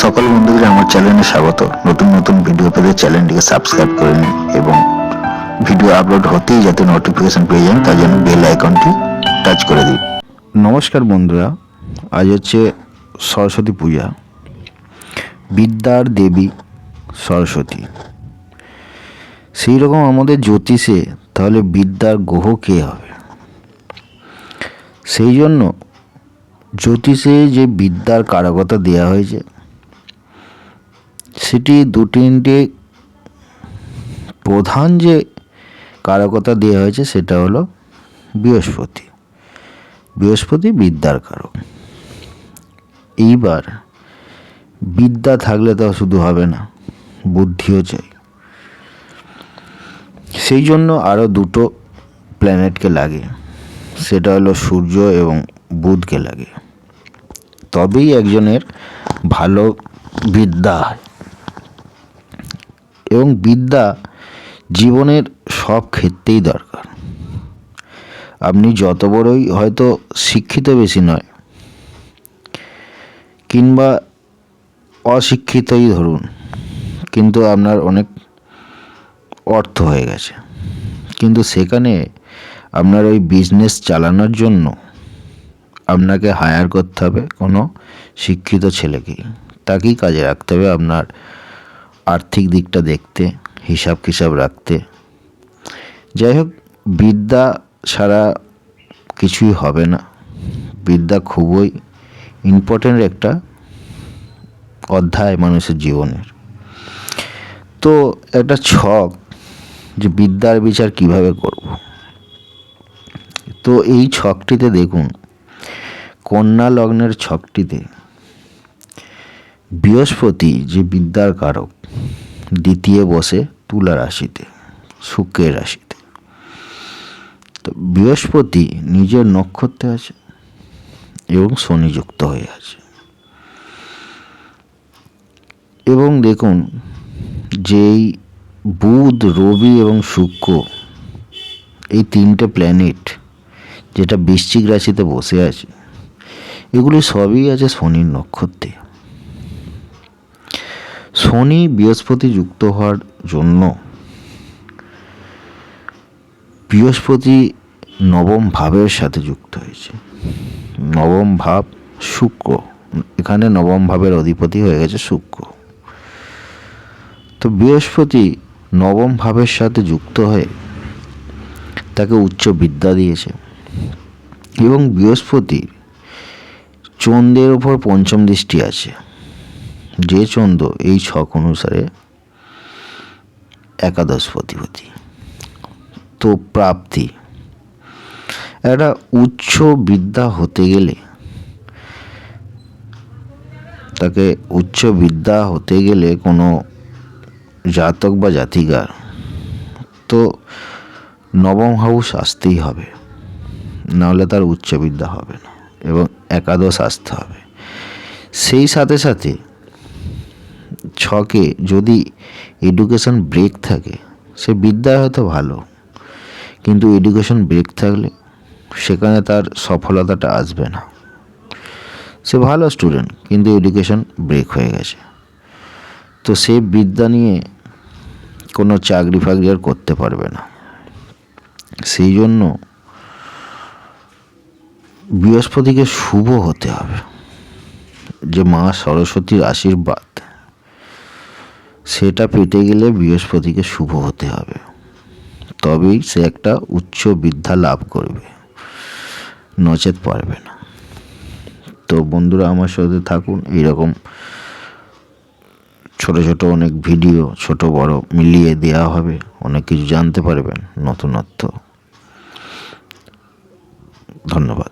সকল বন্ধুদের আমার চ্যানেলে স্বাগত। নতুন নতুন ভিডিও পেতে চ্যানেলটিকে সাবস্ক্রাইব করে নিন এবং ভিডিও আপলোড হতেই যাতে নোটিফিকেশন পেয়ে যান, তার জন্য বেল আইকনটি টাচ করে দিন। নমস্কার বন্ধুরা, আজ হচ্ছে সরস্বতী পূজা। বিদ্যার দেবী সরস্বতী। সেই রকম আমাদের জ্যোতিষে তাহলে বিদ্যার গ্রহ কে হবে? সেই জন্য জ্যোতিষে যে বিদ্যার কারকতা দেওয়া হয়েছে সেটি দু তিনটে প্রধান যে কারকতা দেওয়া হয়েছে সেটা হলো বৃহস্পতি। বৃহস্পতি বিদ্যার কারক। এইবার বিদ্যা থাকলে তো শুধু হবে না, বুদ্ধিও চাই। সেই জন্য আরও দুটো প্ল্যানেটকে লাগে, সেটা হলো সূর্য এবং বুধকে লাগে। তবেই একজনের ভালো বিদ্যা হয়। এবং বিদ্যা জীবনের সব ক্ষেত্রেই দরকার। আপনি যত বড়ই হয়তো শিক্ষিত বেশি নয়, কিংবা অশিক্ষিতই ধরুন, কিন্তু আপনার অনেক অর্থ হয়ে গেছে। কিন্তু সেখানে আপনার ওই বিজনেস চালানোর জন্য আপনাকে হায়ার করতে হবে কোনো শিক্ষিত ছেলেকেই। তাকেই কাজে রাখতে হবে আপনার আর্থিক দিকটা দেখতে হিসাব কিসাব রাখতে। যাই হোক বিদ্যা ছাড়া কিছুই হবে না। বিদ্যা খুবই ইম্পর্ট্যান্ট একটা অধ্যায় মানুষের জীবনের। তো একটা ছক যে বিদ্যার বিচার কীভাবে করব? তো এই ছকটিতে দেখুন, কন্যা লগ্নের ছকটিতে বৃহস্পতি যে বিদ্যার কারক দ্বিতীয় বসে তুলা রাশিতে, শুক্রের রাশিতে। তো বৃহস্পতি নিজের নক্ষত্রে আছে এবং শনি যুক্ত হয়ে আছে। এবং দেখুন, যেই বুধ, রবি এবং শুক্র এই তিনটে প্ল্যানেট যেটা বৃশ্চিক রাশিতে বসে আছে, এগুলি সবই আছে শনির নক্ষত্রে। শনি বৃহস্পতি যুক্ত হওয়ার জন্য বৃহস্পতি নবম ভাবের সাথে যুক্ত হয়েছে। নবম ভাব শুক্র। এখানে নবম ভাবের অধিপতি হয়ে গেছে শুক্র। তো বৃহস্পতি নবম ভাবের সাথে যুক্ত হয়ে তাকে উচ্চ বিদ্যা দিয়েছে এবং বৃহস্পতি চন্দ্রের ওপর পঞ্চম দৃষ্টি আছে। যে চন্দ্র এই ছক অনুসারে একাদশ পতিপতি তো প্রাপ্তি। একটা উচ্চ বিদ্যা হতে গেলে, তাকে উচ্চ বিদ্যা হতে গেলে কোনো জাতক বা জাতিকার, তো নবম হাউস আসতেই হবে। নাহলে তার উচ্চ বিদ্যা হবে না এবং একাদশ আসতে হবে। সেই সাথে সাথে ছকে যদি এডুকেশন ব্রেক থাকে, সে বিদ্যায় হয়তো ভালো। কিন্তু এডুকেশন ব্রেক থাকলে সেখানে তার সফলতাটা আসবে না। সে ভালো স্টুডেন্ট কিন্তু এডুকেশন ব্রেক হয়ে গেছে। তো সে বিদ্যা নিয়ে কোনো চাকরি ফাকরি আর করতে পারবে না। সেই জন্য বৃহস্পতিকে শুভ হতে হবে। যে মা সরস্বতীর আশীর্বাদ। সেটা পেতে গেলে বৃহস্পতিকে শুভ হতে হবে। তবেই সে একটা উচ্চ বিদ্যা লাভ করবে। নচেত পারবে না। তো বন্ধুরা, আমার সাথে থাকুন। এইরকম ছোট ছোট অনেক ভিডিও, ছোট বড় মিলিয়ে দেওয়া হবে। অনেক কিছু জানতে পারবেন নতুনত্ব। ধন্যবাদ।